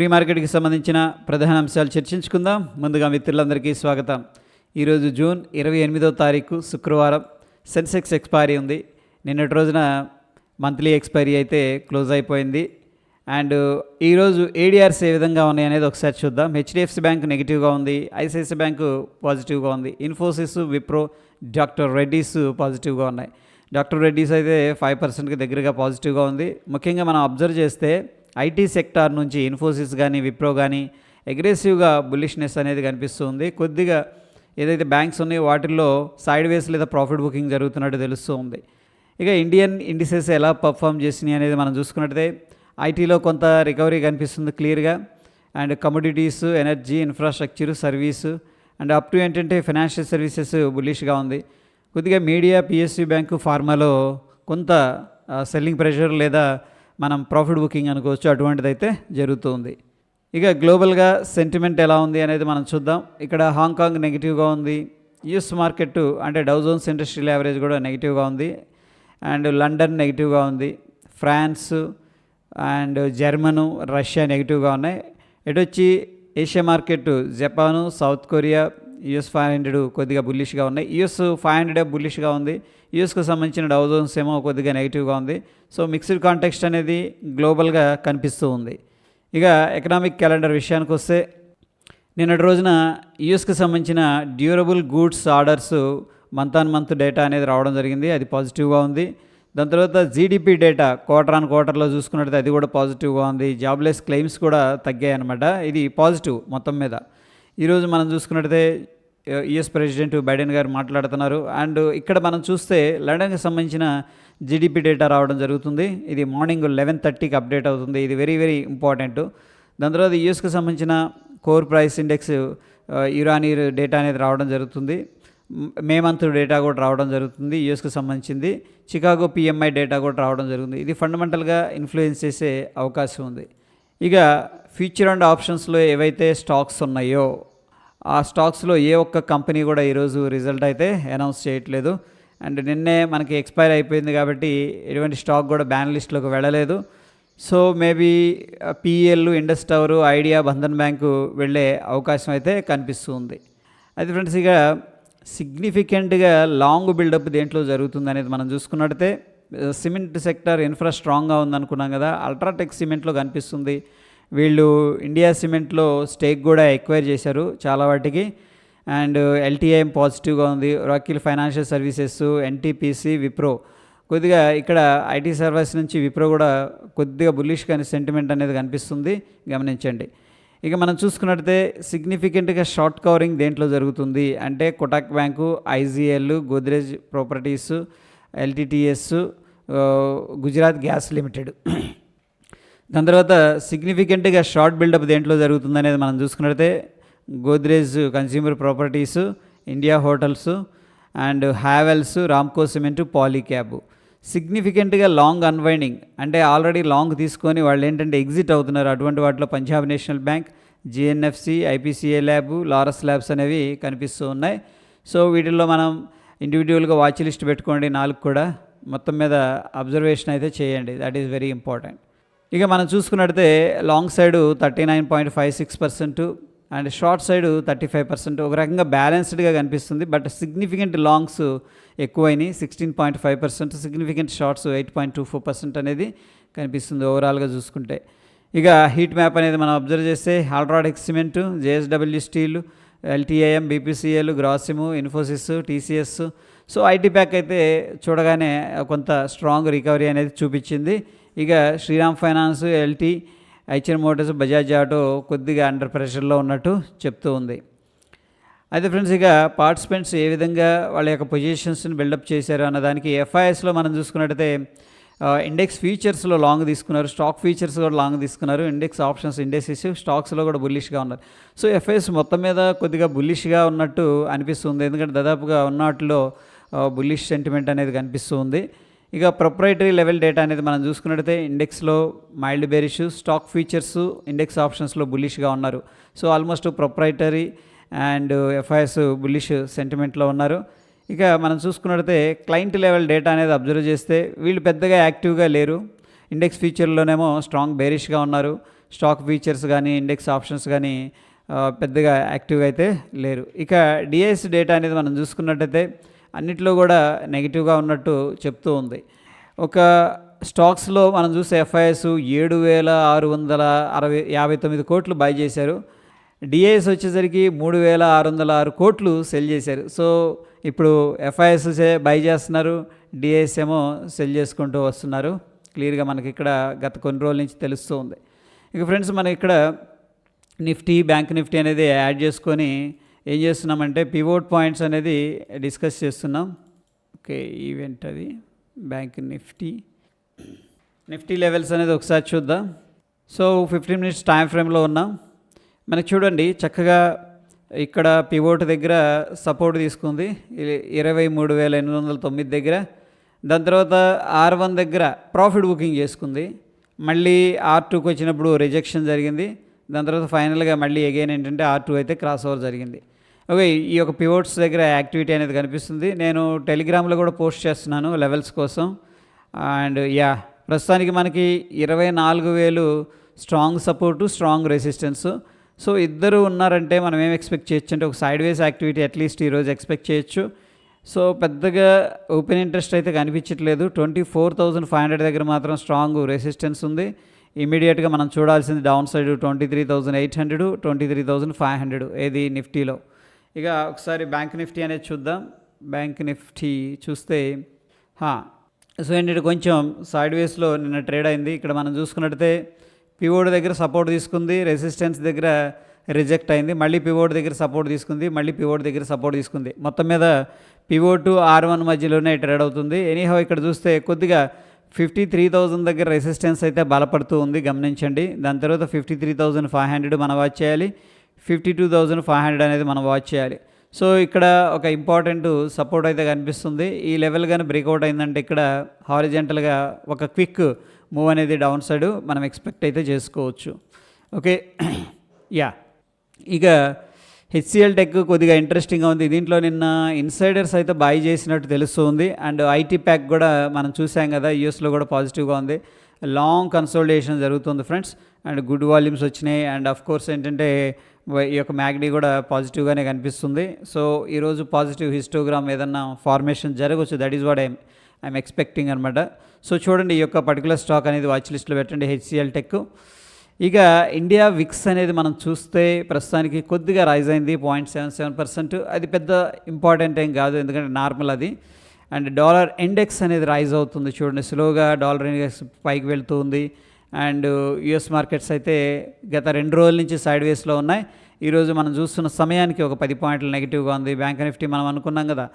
Pre మార్కెట్కి సంబంధించిన ప్రధాన అంశాలు చర్చించుకుందాం. ముందుగా మిత్రులందరికీ స్వాగతం. ఈరోజు జూన్ ఇరవై ఎనిమిదో తారీఖు శుక్రవారం. సెన్సెక్స్ ఎక్స్పైరీ ఉంది. నిన్నటి రోజున మంత్లీ ఎక్స్పైరీ అయితే క్లోజ్ అయిపోయింది. అండ్ ఈరోజు ఏడిఆర్స్ ఏ విధంగా ఉన్నాయి అనేది ఒకసారి చూద్దాం. హెచ్డిఎఫ్సి బ్యాంక్ నెగిటివ్గా ఉంది. ఐసిఐసి బ్యాంకు పాజిటివ్గా ఉంది. ఇన్ఫోసిస్ విప్రో డాక్టర్ రెడ్డీస్ పాజిటివ్గా ఉన్నాయి. డాక్టర్ రెడ్డీస్ అయితే ఫైవ్ పర్సెంట్కి దగ్గరగా పాజిటివ్గా ఉంది. ముఖ్యంగా మనం అబ్జర్వ్ చేస్తే ఐటీ సెక్టార్ నుంచి ఇన్ఫోసిస్ కానీ విప్రో కానీ అగ్రెసివ్గా బుల్లిష్నెస్ అనేది కనిపిస్తుంది. కొద్దిగా ఏదైతే బ్యాంక్స్ ఉన్నాయో వాటిల్లో సైడ్ వేస్ లేదా ప్రాఫిట్ బుకింగ్ జరుగుతున్నట్టు తెలుస్తుంది. ఇక ఇండియన్ ఇండిసెస్ ఎలా పర్ఫామ్ చేసినాయి అనేది మనం చూసుకున్నట్టే ఐటీలో కొంత రికవరీ కనిపిస్తుంది క్లియర్గా. And commodities energy infrastructure service and up to ఏంటంటే ఫైనాన్షియల్ సర్వీసెస్ బులిష్గా ఉంది. కొద్దిగా మీడియా పిఎస్సి బ్యాంకు ఫార్మాలో కొంత సెల్లింగ్ ప్రెషర్ లేదా మనం ప్రాఫిట్ బుకింగ్ అనుకోవచ్చు అటువంటిదైతే జరుగుతుంది. ఇక గ్లోబల్గా సెంటిమెంట్ ఎలా ఉంది అనేది మనం చూద్దాం. ఇక్కడ హాంకాంగ్ నెగిటివ్గా ఉంది. యూఎస్ మార్కెట్ అంటే డౌజోన్స్ ఇండస్ట్రియల్ యావరేజ్ కూడా నెగిటివ్గా ఉంది. అండ్ లండన్ నెగిటివ్గా ఉంది. ఫ్రాన్స్ అండ్ జర్మను రష్యా నెగిటివ్గా ఉన్నాయి. ఎటు వచ్చి Asia market Japan South Korea US five hundred కొద్దిగా బుల్లిష్గా ఉన్నాయి. యుఎస్ ఫైవ్ హండ్రెడ్ బుల్లిష్గా ఉంది. యుఎస్కు సంబంధించిన డౌజోన్స్ ఏమో కొద్దిగా నెగిటివ్గా ఉంది. సో మిక్స్డ్ కాంటెక్స్ట్ అనేది గ్లోబల్గా కనిపిస్తూ ఉంది. ఇక ఎకనామిక్ క్యాలెండర్ విషయానికి వస్తే నిన్నటి రోజున యుఎస్కి సంబంధించిన durable goods orders month on month data అనేది రావడం జరిగింది. అది పాజిటివ్గా ఉంది. దాని తర్వాత జీడిపి డేటా క్వార్టర్ ఆన్ క్వార్టర్లో చూసుకున్నట్లయితే అది కూడా పాజిటివ్గా ఉంది. జాబ్లెస్ క్లెయిమ్స్ కూడా తగ్గాయి అనమాట ఇది పాజిటివ్ మొత్తం మీద. ఈరోజు మనం చూసుకున్నట్టయితే యుఎస్ ప్రెసిడెంట్ బైడెన్ గారు మాట్లాడుతున్నారు. అండ్ ఇక్కడ మనం చూస్తే లండన్కి సంబంధించిన జీడిపి డేటా రావడం జరుగుతుంది. ఇది మార్నింగ్ లెవెన్ థర్టీకి అప్డేట్ అవుతుంది. ఇది వెరీ వెరీ ఇంపార్టెంట్. దాని తర్వాత యుఎస్కి సంబంధించిన కోర్ ప్రైస్ ఇండెక్స్ యురానీర్ డేటా అనేది రావడం జరుగుతుంది. మే మంత్ డేటా కూడా రావడం జరుగుతుంది యుఎస్కి సంబంధించింది. చికాగో పిఎంఐ డేటా కూడా రావడం జరుగుతుంది. ఇది ఫండమెంటల్గా ఇన్ఫ్లుయెన్స్ చేసే అవకాశం ఉంది. ఇక ఫ్యూచర్ అండ్ ఆప్షన్స్లో ఏవైతే స్టాక్స్ ఉన్నాయో ఆ స్టాక్స్లో ఏ ఒక్క కంపెనీ కూడా ఈరోజు రిజల్ట్ అయితే అనౌన్స్ చేయట్లేదు. అండ్ నిన్నే మనకి ఎక్స్పైర్ అయిపోయింది కాబట్టి ఎటువంటి స్టాక్ కూడా బ్యాన్ లిస్ట్లోకి వెళ్ళలేదు. So maybe PL Indus tower Idea Bandhan bank వెళ్ళే అవకాశం అయితే కనిపిస్తుంది. అయితే ఫ్రెండ్స్ ఇక సిగ్నిఫికెంట్గా లాంగ్ బిల్డప్ దేంట్లో జరుగుతుంది అనేది మనం చూసుకున్నట్టయితే సిమెంట్ సెక్టర్ ఇన్ఫ్రా స్ట్రాంగ్గా ఉందనుకున్నాం కదా అల్ట్రాటెక్ సిమెంట్లో కనిపిస్తుంది. వీళ్ళు ఇండియా సిమెంట్లో స్టేక్ కూడా ఎక్వైర్ చేశారు చాలా వాటికి. అండ్ ఎల్టీఐఎం పాజిటివ్గా ఉంది. రాకిల్ ఫైనాన్షియల్ సర్వీసెస్ ఎన్టీపీసీ విప్రో. కొద్దిగా ఇక్కడ ఐటీ సర్వీస్ నుంచి విప్రో కూడా కొద్దిగా బుల్లిష్ కానీ సెంటిమెంట్ అనేది కనిపిస్తుంది. గమనించండి. ఇక మనం చూసుకున్నట్టయితే సిగ్నిఫికెంట్గా షార్ట్ కవరింగ్ దేంట్లో జరుగుతుంది? అంటే Kotak bank IGL Godrej properties LTTS Gujarat gas limited. దాని తర్వాత సిగ్నిఫికెంట్గా షార్ట్ బిల్డప్ దేంట్లో జరుగుతుంది అనేది మనం చూసుకున్నట్టయితే Godrej consumer properties India hotels and Havells Ramco cement Polycab సిగ్నిఫికెంట్గా long unwinding అంటే ఆల్రెడీ లాంగ్ తీసుకొని వాళ్ళు ఏంటంటే ఎగ్జిట్ అవుతున్నారు. అటువంటి వాటిలో Punjab national bank GNFC IPCA lab Laurus labs అనేవి కనిపిస్తూ ఉన్నాయి. సో వీటిల్లో మనం ఇండివిజువల్గా వాచ్ లిస్ట్ పెట్టుకోండి నాలుగు కూడా. మొత్తం మీద అబ్జర్వేషన్ అయితే చేయండి. దట్ ఈస్ వెరీ ఇంపార్టెంట్ ఇక మనం చూసుకున్నట్టయితే long side thirty nine point five six percent and short side thirty five percent ఒక రకంగా బ్యాలెన్స్డ్గా కనిపిస్తుంది. బట్ సిగ్నిఫికెంట్ లాంగ్స్ ఎక్కువైనాయి. Sixteen point five percent significant shorts eight point two four percent అనేది కనిపిస్తుంది ఓవరాల్గా చూసుకుంటే. ఇక హీట్ మ్యాప్ అనేది మనం అబ్జర్వ్ చేస్తే హాల్రాడిక్ cement JSW steel LTIM BPCL Grasim Infosys TCS so IT pack అయితే చూడగానే కొంత స్ట్రాంగ్ రికవరీ అనేది చూపించింది. ఇక శ్రీరామ్ ఫైనాన్స్ ఎల్టీ హెచ్ఎన్ మోటార్స్ బజాజ్ ఆటో కొద్దిగా అండర్ ప్రెషర్లో ఉన్నట్టు చెప్తూ ఉంది. అయితే ఫ్రెండ్స్ ఇక పార్టిసిపెంట్స్ ఏ విధంగా వాళ్ళ యొక్క పొజిషన్స్ని బిల్డప్ చేశారు అన్న దానికి ఎఫ్ఐఎస్లో మనం చూసుకున్నట్టయితే ఇండెక్స్ ఫీచర్స్లో లాంగ్ తీసుకున్నారు స్టాక్ ఫీచర్స్ కూడా లాంగ్ తీసుకున్నారు ఇండెక్స్ ఆప్షన్స్ ఇండెక్సెస్ స్టాక్స్లో కూడా బుల్లిష్గా ఉన్నారు. సో ఎఫ్ఐఎస్ మొత్తం మీద కొద్దిగా బుల్లిష్గా ఉన్నట్టు అనిపిస్తుంది. ఎందుకంటే దాదాపుగా ఉన్నట్లో బుల్లిష్ సెంటిమెంట్ అనేది కనిపిస్తుంది. ఇక ప్రొప్రైటరీ లెవెల్ డేటా అనేది మనం చూసుకున్నట్టయితే ఇండెక్స్లో mild bearish stock futures index ఆప్షన్స్లో బుల్లిష్గా ఉన్నారు. So almost proprietary and FIs bullish సెంటిమెంట్లో ఉన్నారు. ఇక మనం చూసుకున్నట్టయితే క్లయింట్ లెవెల్ డేటా అనేది అబ్జర్వ్ చేస్తే వీళ్ళు పెద్దగా యాక్టివ్గా లేరు. ఇండెక్స్ ఫీచర్లోనేమో స్ట్రాంగ్ బేరిష్గా ఉన్నారు. స్టాక్ ఫీచర్స్ కానీ ఇండెక్స్ ఆప్షన్స్ కానీ పెద్దగా యాక్టివ్గా అయితే లేరు. ఇక డిఐఎస్ డేటా అనేది మనం చూసుకున్నట్టయితే అన్నిట్లో కూడా నెగిటివ్గా ఉన్నట్టు చెప్తూ ఉంది. ఒక స్టాక్స్లో మనం చూస్తే ఎఫ్ఐఎస్ ఏడు వేల ఆరు వందల అరవై యాభై తొమ్మిది కోట్లు బై చేశారు. డిఐఎస్ వచ్చేసరికి మూడు వేల ఆరు వందల ఆరు కోట్లు సెల్ చేశారు. సో ఇప్పుడు ఎఫ్ఐఎస్ బై చేస్తున్నారు డిఐఎస్ ఏమో సెల్ చేసుకుంటూ వస్తున్నారు. క్లియర్గా మనకి ఇక్కడ గత కొన్ని రోజుల నుంచి తెలుస్తూ ఉంది. ఇక ఫ్రెండ్స్ మనం ఇక్కడ నిఫ్టీ బ్యాంక్ నిఫ్టీ అనేది యాడ్ చేసుకొని ఏం చేస్తున్నామంటే పివోట్ పాయింట్స్ అనేది డిస్కస్ చేస్తున్నాం. ఓకే ఈవెంట్ అది బ్యాంక్ నిఫ్టీ నిఫ్టీ లెవెల్స్ అనేది ఒకసారి చూద్దాం. సో ఫిఫ్టీన్ మినిట్స్ టైం ఫ్రేమ్లో ఉన్నాం. మనకి చూడండి చక్కగా ఇక్కడ పివోట్ దగ్గర సపోర్ట్ తీసుకుంది. ఇరవై మూడు వేల ఎనిమిది వందల తొమ్మిది దగ్గర. దాని తర్వాత ఆర్ వన్ దగ్గర ప్రాఫిట్ బుకింగ్ చేసుకుంది. మళ్ళీ ఆర్ టూకి వచ్చినప్పుడు రిజెక్షన్ జరిగింది. దాని తర్వాత ఫైనల్గా మళ్ళీ అగైన్ ఏంటంటే ఆర్ టూ అయితే క్రాస్ ఓవర్ జరిగింది. ఓకే ఈ యొక్క పివోట్స్ దగ్గర యాక్టివిటీ అనేది కనిపిస్తుంది. నేను టెలిగ్రామ్లో కూడా పోస్ట్ చేస్తున్నాను లెవెల్స్ కోసం. అండ్ యా ప్రస్తుతానికి మనకి ఇరవై నాలుగు వేలు strong support strong resistance. So ఇద్దరు ఉన్నారంటే మనం ఏం ఎక్స్పెక్ట్ చేయొచ్చు? అంటే ఒక సైడ్ వేస్ యాక్టివిటీ అట్లీస్ట్ ఈరోజు ఎక్స్పెక్ట్ చేయొచ్చు. సో పెద్దగా ఓపెన్ ఇంట్రెస్ట్ అయితే కనిపించట్లేదు. Twenty four thousand five hundred దగ్గర మాత్రం స్ట్రాంగ్ రెసిస్టెన్స్ ఉంది. ఇమీడియట్గా మనం చూడాల్సింది down side twenty three thousand eight hundred twenty three thousand five hundred ఏది నిఫ్టీలో. ఇక ఒకసారి బ్యాంక్ నిఫ్టీ అనేది చూద్దాం. బ్యాంక్ నిఫ్టీ చూస్తే హా, సో ఏంటంటే కొంచెం సైడ్ వేస్లో నిన్న ట్రేడ్ అయింది. ఇక్కడ మనం చూసుకున్నట్టయితే పివోడ్ దగ్గర సపోర్ట్ తీసుకుంది రెసిస్టెన్స్ దగ్గర రిజెక్ట్ అయింది మళ్ళీ పివోడ్ దగ్గర సపోర్ట్ తీసుకుంది మళ్ళీ పివోడ్ దగ్గర సపోర్ట్ తీసుకుంది. మొత్తం మీద పివో టు ఆర్ వన్ మధ్యలోనే ట్రేడ్ అవుతుంది. ఎనీహౌ ఇక్కడ చూస్తే కొద్దిగా ఫిఫ్టీ త్రీ థౌజండ్ దగ్గర రెసిస్టెన్స్ అయితే బలపడుతూ ఉంది. గమనించండి. దాని తర్వాత fifty three thousand five hundred మనం వాచ్ చేయాలి. Fifty two thousand five hundred అనేది మనం వాచ్ చేయాలి. సో ఇక్కడ ఒక ఇంపార్టెంట్ సపోర్ట్ అయితే కనిపిస్తుంది. ఈ లెవెల్ కానీ బ్రేక్అవుట్ అయిందంటే ఇక్కడ హారిజెంటల్గా ఒక క్విక్ మూవ్ అనేది డౌన్ సైడ్ మనం ఎక్స్పెక్ట్ అయితే చేసుకోవచ్చు. Okay yeah. ఇక హెచ్సిఎల్ టెక్ కొద్దిగా ఇంట్రెస్టింగ్గా ఉంది. దీంట్లో నిన్న ఇన్సైడర్స్ అయితే బై చేసినట్టు తెలుస్తుంది. అండ్ ఐటీ ప్యాక్ కూడా మనం చూసాం కదా యూఎస్లో కూడా పాజిటివ్గా ఉంది. లాంగ్ కన్సల్టేషన్ జరుగుతుంది ఫ్రెండ్స్ అండ్ గుడ్ వాల్యూమ్స్ వచ్చినాయి. అండ్ అఫ్ కోర్స్ ఏంటంటే ఈ యొక్క మ్యాగ్డీ కూడా పాజిటివ్గానే కనిపిస్తుంది. సో ఈరోజు పాజిటివ్ హిస్టోగ్రామ్ ఏదన్నా ఫార్మేషన్ జరగవచ్చు that is what I'm I'm expecting అనమాట సో చూడండి ఈ యొక్క పర్టికులర్ స్టాక్ అనేది వాచ్ లిస్ట్లో పెట్టండి హెచ్సిఎల్ టెక్ ఇక ఇండియా విక్స్ అనేది మనం చూస్తే ప్రస్తుతానికి కొద్దిగా రైజ్ అయింది పాయింట్ సెవెన్ సెవెన్ పర్సెంట్ అది పెద్ద ఇంపార్టెంట్ ఏం కాదు ఎందుకంటే నార్మల్ అది. అండ్ డాలర్ ఇండెక్స్ అనేది రైజ్ అవుతుంది చూడండి. స్లోగా డాలర్ ఇండెక్స్ పైకి వెళ్తుంది అండ్ యుఎస్ మార్కెట్స్ అయితే గత రెండు రోజుల నుంచి సైడ్ వేస్లో ఉన్నాయి. ఈరోజు మనం చూస్తున్న సమయానికి ఒక పది పాయింట్లు నెగిటివ్గా ఉంది. బ్యాంక్ నిఫ్టీ మనం అనుకున్నాం కదా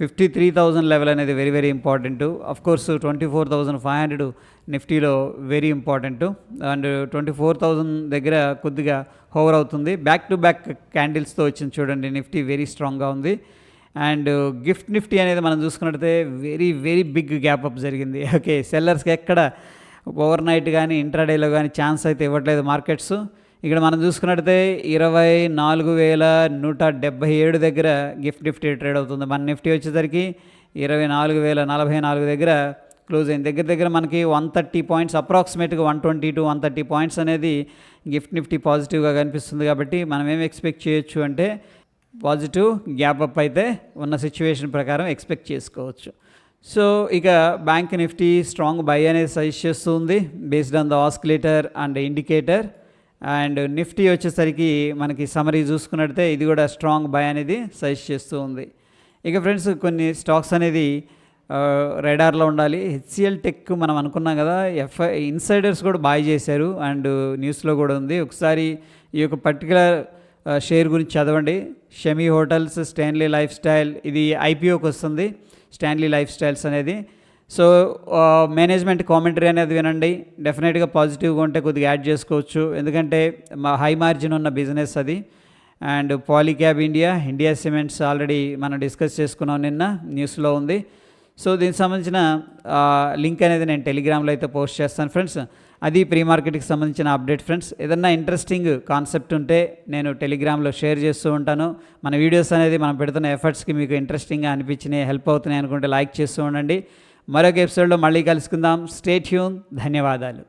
ఫిఫ్టీ త్రీ థౌజండ్ లెవెల్ అనేది very very important. Of course twenty four thousand five hundred నిఫ్టీలో very important. And twenty four thousand దగ్గర కొద్దిగా హోవర్ అవుతుంది. బ్యాక్ టు బ్యాక్ క్యాండిల్స్తో వచ్చింది చూడండి. నిఫ్టీ వెరీ స్ట్రాంగ్గా ఉంది. అండ్ గిఫ్ట్ నిఫ్టీ అనేది మనం చూసుకున్నట్టయితే very very big gap up జరిగింది. ఓకే సెల్లర్స్కి ఎక్కడ ఓవర్ నైట్ కానీ ఇంట్రాడేలో కానీ ఛాన్స్ అయితే ఇవ్వట్లేదు మార్కెట్స్ ఇక్కడ మనం చూసుకున్నట్టయితే ఇరవై నాలుగు వేల నూట డెబ్బై ఏడు దగ్గర గిఫ్ట్ నిఫ్టీ ట్రేడ్ అవుతుంది. మన నిఫ్టీ వచ్చేసరికి ఇరవై నాలుగు వేల నలభై నాలుగు దగ్గర క్లోజ్ అయింది. దగ్గర దగ్గర మనకి వన్ థర్టీ పాయింట్స్ అప్రాక్సిమేట్గా one twenty to one thirty points అనేది గిఫ్ట్ నిఫ్టీ పాజిటివ్గా కనిపిస్తుంది. కాబట్టి మనం ఏం ఎక్స్పెక్ట్ చేయొచ్చు అంటే పాజిటివ్ గ్యాప్ అప్ అయితే ఉన్న సిచ్యువేషన్ ప్రకారం ఎక్స్పెక్ట్ చేసుకోవచ్చు. సో ఇక బ్యాంక్ నిఫ్టీ స్ట్రాంగ్ బై అనేది సజెస్ట్ చేస్తుంది based on the oscillator and indicator. And Nifty వచ్చేసరికి మనకి సమరీ చూసుకున్నట్టే ఇది కూడా స్ట్రాంగ్ బై అనేది సజెస్ట్ చేస్తూ ఉంది. ఇక ఫ్రెండ్స్ కొన్ని స్టాక్స్ అనేది రెడార్లో ఉండాలి. హెచ్సిఎల్ టెక్ మనం అనుకున్నాం కదా ఎఫ్ఐ ఇన్సైడర్స్ కూడా బాయ్ చేశారు. అండ్ న్యూస్లో కూడా ఉంది. ఒకసారి ఈ యొక్క పర్టికులర్ షేర్ గురించి చదవండి. Shami hotels Stanley lifestyle ఇది ఐపీఓకి వస్తుంది. స్టాన్లీ లైఫ్ స్టైల్స్ అనేది. సో మేనేజ్మెంట్ కామెంటరీ అనేది వినండి. డెఫినెట్గా పాజిటివ్గా ఉంటే కొద్దిగా యాడ్ చేసుకోవచ్చు. ఎందుకంటే మా హై మార్జిన్ ఉన్న బిజినెస్ అది. And Polycab India India cements already మనం డిస్కస్ చేసుకున్నాం నిన్న న్యూస్లో ఉంది. సో దీనికి సంబంధించిన లింక్ అనేది నేను టెలిగ్రామ్లో అయితే పోస్ట్ చేస్తాను. ఫ్రెండ్స్ అది ప్రీ మార్కెట్కి సంబంధించిన అప్డేట్ ఫ్రెండ్స్. ఏదన్నా ఇంట్రెస్టింగ్ కాన్సెప్ట్ ఉంటే నేను టెలిగ్రామ్లో షేర్ చేస్తూ ఉంటాను. మన వీడియోస్ అనేది మనం పెడుతున్న ఎఫర్ట్స్కి మీకు ఇంట్రెస్టింగ్గా అనిపించినాయి హెల్ప్ అవుతున్నాయి అనుకుంటే లైక్ చేస్తూ ఉండండి. మరొక ఎపిసోడ్లో మళ్ళీ కలుసుకుందాం. స్టేట్ హ్యూన్. ధన్యవాదాలు.